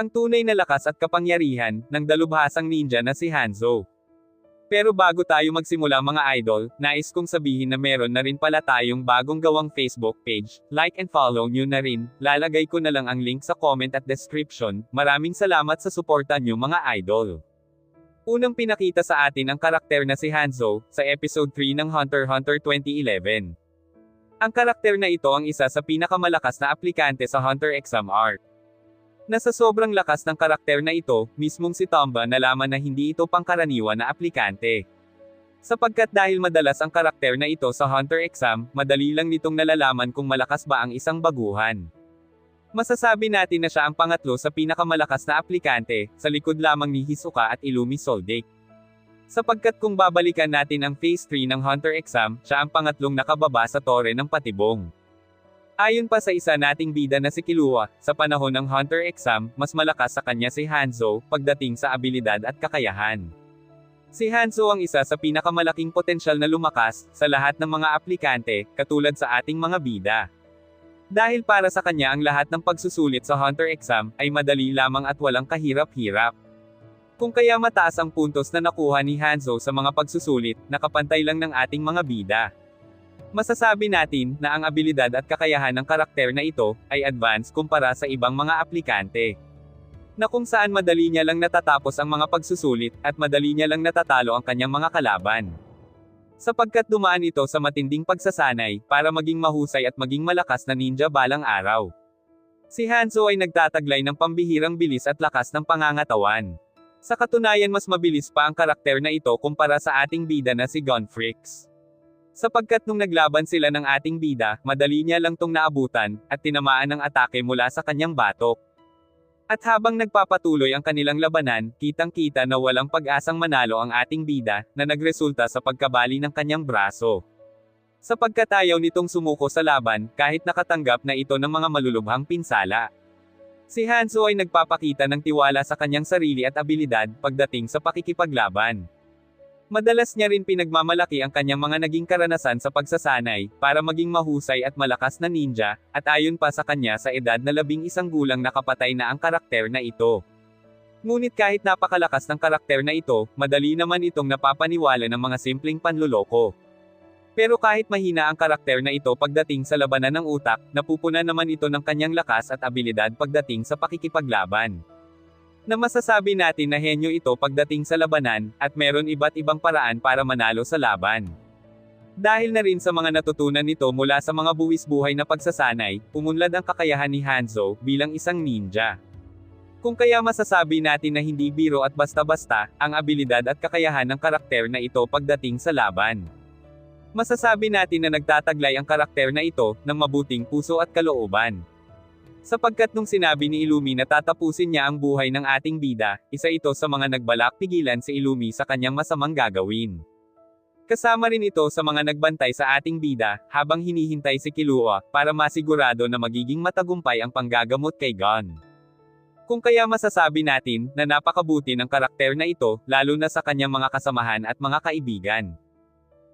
Ang tunay na lakas at kapangyarihan ng dalubhasang ninja na si Hanzo. Pero bago tayo magsimula mga idol, nais kong sabihin na meron na rin pala tayong bagong gawang Facebook page. Like and follow nyo na rin, lalagay ko na lang ang link sa comment at description. Maraming salamat sa suporta nyo mga idol. Unang pinakita sa atin ang karakter na si Hanzo, sa episode 3 ng Hunter Hunter 2011. Ang karakter na ito ang isa sa pinakamalakas na aplikante sa Hunter Exam Art. Na sa sobrang lakas ng karakter na ito, mismong si Tomba nalaman na hindi ito pangkaraniwan na aplikante. Sapagkat dahil madalas ang karakter na ito sa Hunter exam, madali lang nitong nalalaman kung malakas ba ang isang baguhan. Masasabi natin na siya ang pangatlo sa pinakamalakas na aplikante, sa likod lamang ni Hisoka at Illumi Soldic. Sapagkat kung babalikan natin ang Phase 3 ng Hunter exam, siya ang pangatlong nakababa sa tore ng patibong. Ayon pa sa isa nating bida na si Kilua, sa panahon ng Hunter exam, mas malakas sa kanya si Hanzo, pagdating sa abilidad at kakayahan. Si Hanzo ang isa sa pinakamalaking potensyal na lumakas, sa lahat ng mga aplikante, katulad sa ating mga bida. Dahil para sa kanya ang lahat ng pagsusulit sa Hunter exam, ay madali lamang at walang kahirap-hirap. Kung kaya mataas ang puntos na nakuha ni Hanzo sa mga pagsusulit, nakapantay lang ng ating mga bida. Masasabi natin na ang abilidad at kakayahan ng karakter na ito ay advanced kumpara sa ibang mga aplikante. Na kung saan madali niya lang natatapos ang mga pagsusulit at madali niya lang natatalo ang kanyang mga kalaban. Sapagkat dumaan ito sa matinding pagsasanay para maging mahusay at maging malakas na ninja balang araw. Si Hanzo ay nagtataglay ng pambihirang bilis at lakas ng pangangatawan. Sa katunayan mas mabilis pa ang karakter na ito kumpara sa ating bida na si Gunfrix. Sapagkat nung naglaban sila ng ating bida, madali niya lang tong naabutan, at tinamaan ng atake mula sa kanyang batok. At habang nagpapatuloy ang kanilang labanan, kitang-kita na walang pag-asang manalo ang ating bida, na nagresulta sa pagkabali ng kanyang braso. Sapagkat ayaw nitong sumuko sa laban, kahit nakatanggap na ito ng mga malulubhang pinsala. Si Hanzo ay nagpapakita ng tiwala sa kanyang sarili at abilidad, pagdating sa pakikipaglaban. Madalas niya rin pinagmamalaki ang kanyang mga naging karanasan sa pagsasanay, para maging mahusay at malakas na ninja, at ayon pa sa kanya sa edad na labing isang gulang nakapatay na ang karakter na ito. Ngunit kahit napakalakas ng karakter na ito, madali naman itong napapaniwala ng mga simpleng panluloko. Pero kahit mahina ang karakter na ito pagdating sa labanan ng utak, napupunan naman ito ng kanyang lakas at abilidad pagdating sa pakikipaglaban na masasabi natin na henyo ito pagdating sa labanan, at meron iba't ibang paraan para manalo sa laban. Dahil na rin sa mga natutunan nito mula sa mga buwis buhay na pagsasanay, umunlad ang kakayahan ni Hanzo bilang isang ninja. Kung kaya masasabi natin na hindi biro at basta-basta, ang abilidad at kakayahan ng karakter na ito pagdating sa laban. Masasabi natin na nagtataglay ang karakter na ito, ng mabuting puso at kalooban. Sapagkat nung sinabi ni Ilumi na tatapusin niya ang buhay ng ating bida, isa ito sa mga nagbalak pigilan si Ilumi sa kanyang masamang gagawin. Kasama rin ito sa mga nagbantay sa ating bida, habang hinihintay si Kilua, para masigurado na magiging matagumpay ang panggagamot kay Gon. Kung kaya masasabi natin, na napakabuti ng karakter na ito, lalo na sa kanyang mga kasamahan at mga kaibigan.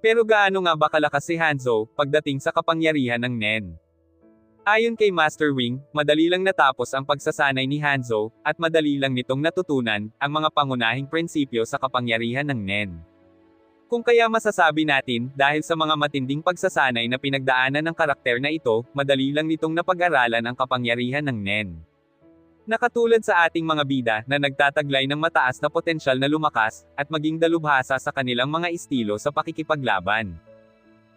Pero gaano nga ba kalakas si Hanzo, pagdating sa kapangyarihan ng Nen? Ayon kay Master Wing, madali lang natapos ang pagsasanay ni Hanzo, at madali lang nitong natutunan, ang mga pangunahing prinsipyo sa kapangyarihan ng Nen. Kung kaya masasabi natin, dahil sa mga matinding pagsasanay na pinagdaanan ng karakter na ito, madali lang nitong napag-aralan ang kapangyarihan ng Nen. Nakatulad sa ating mga bida, na nagtataglay ng mataas na potensyal na lumakas, at maging dalubhasa sa kanilang mga estilo sa pakikipaglaban.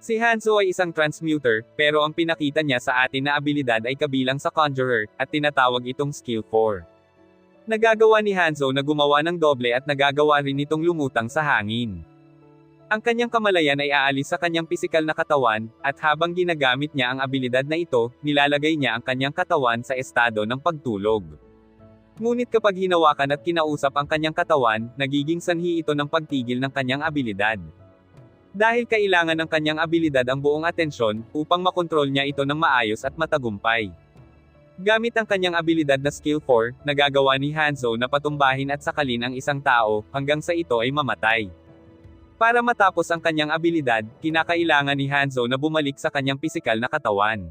Si Hanzo ay isang transmuter, pero ang pinakita niya sa atin na abilidad ay kabilang sa Conjurer, at tinatawag itong Skill 4. Nagagawa ni Hanzo na gumawa ng doble at nagagawa rin itong lumutang sa hangin. Ang kanyang kamalayan ay aalis sa kanyang pisikal na katawan, at habang ginagamit niya ang abilidad na ito, nilalagay niya ang kanyang katawan sa estado ng pagtulog. Ngunit kapag hinawakan at kinausap ang kanyang katawan, nagiging sanhi ito ng pagtigil ng kanyang abilidad. Dahil kailangan ng kanyang abilidad ang buong atensyon, upang makontrol niya ito ng maayos at matagumpay. Gamit ang kanyang abilidad na Skill 4, nagagawa ni Hanzo na patumbahin at sakalin ang isang tao, hanggang sa ito ay mamatay. Para matapos ang kanyang abilidad, kinakailangan ni Hanzo na bumalik sa kanyang pisikal na katawan.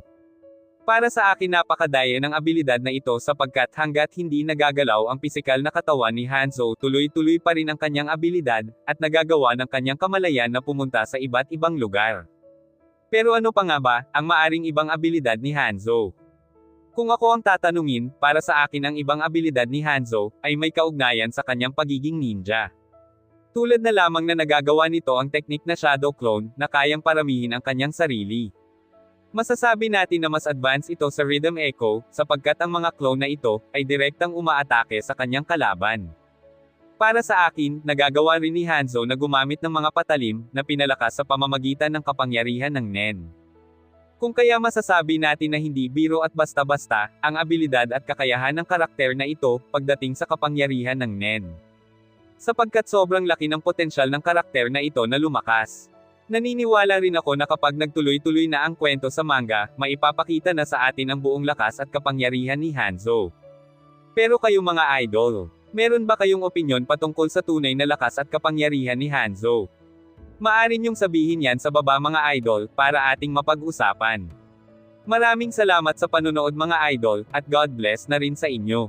Para sa akin napakadaya ng abilidad na ito sapagkat hanggat hindi nagagalaw ang pisikal na katawan ni Hanzo tuloy-tuloy pa rin ang kanyang abilidad, at nagagawa ng kanyang kamalayan na pumunta sa iba't ibang lugar. Pero ano pa nga ba, ang maaring ibang abilidad ni Hanzo? Kung ako ang tatanungin, para sa akin ang ibang abilidad ni Hanzo, ay may kaugnayan sa kanyang pagiging ninja. Tulad na lamang na nagagawa nito ang teknik na Shadow Clone, na kayang paramihin ang kanyang sarili. Masasabi natin na mas advanced ito sa Rhythm Echo, sapagkat ang mga clone na ito, ay direktang umaatake sa kanyang kalaban. Para sa akin, nagagawa rin ni Hanzo na gumamit ng mga patalim, na pinalakas sa pamamagitan ng kapangyarihan ng Nen. Kung kaya masasabi natin na hindi biro at basta-basta, ang abilidad at kakayahan ng karakter na ito, pagdating sa kapangyarihan ng Nen. Sapagkat sobrang laki ng potensyal ng karakter na ito na lumakas. Naniniwala rin ako na kapag nagtuloy-tuloy na ang kwento sa manga, maipapakita na sa atin ang buong lakas at kapangyarihan ni Hanzo. Pero kayo mga idol, meron ba kayong opinyon patungkol sa tunay na lakas at kapangyarihan ni Hanzo? Maaari niyong sabihin yan sa baba mga idol, para ating mapag-usapan. Maraming salamat sa panonood mga idol, at God bless na rin sa inyo.